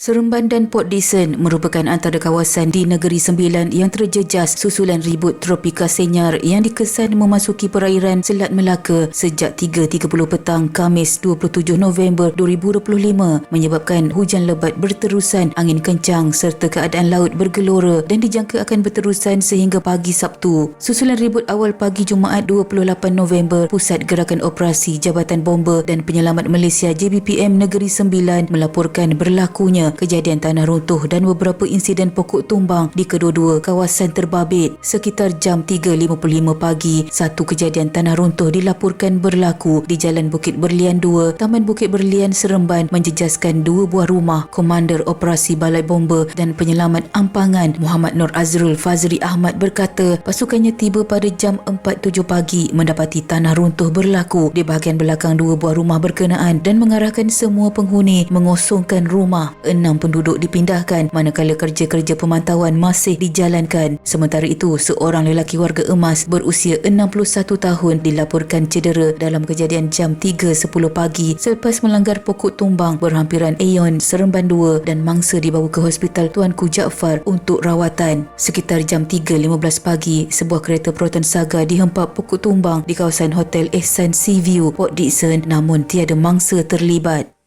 Seremban dan Port Dickson merupakan antara kawasan di Negeri Sembilan yang terjejas susulan ribut tropika senyar yang dikesan memasuki perairan Selat Melaka sejak 3.30 petang Kamis 27 November 2025 menyebabkan hujan lebat berterusan, angin kencang serta keadaan laut bergelora dan dijangka akan berterusan sehingga pagi Sabtu. Susulan ribut awal pagi Jumaat 28 November, Pusat Gerakan Operasi Jabatan Bomba dan Penyelamat Malaysia JBPM Negeri Sembilan melaporkan berlakunya kejadian tanah runtuh dan beberapa insiden pokok tumbang di kedua-dua kawasan terbabit. Sekitar jam 3.55 pagi, satu kejadian tanah runtuh dilaporkan berlaku di Jalan Bukit Berlian 2, Taman Bukit Berlian Seremban menjejaskan dua buah rumah Komander Operasi Balai Bomba dan Penyelamat Ampangan Muhammad Nur Azrul Fazri Ahmad berkata pasukannya tiba pada jam 4.07 pagi mendapati tanah runtuh berlaku di bahagian belakang dua buah rumah berkenaan dan mengarahkan semua penghuni mengosongkan rumah enam penduduk dipindahkan manakala kerja-kerja pemantauan masih dijalankan. Sementara itu, seorang lelaki warga emas berusia 61 tahun dilaporkan cedera dalam kejadian jam 3.10 pagi selepas melanggar pokok tumbang berhampiran Aeon Seremban 2 dan mangsa dibawa ke Hospital Tuanku Jaafar untuk rawatan. Sekitar jam 3.15 pagi, sebuah kereta Proton Saga dihempap pokok tumbang di kawasan Hotel Ehsan Sea View, Port Dickson namun tiada mangsa terlibat.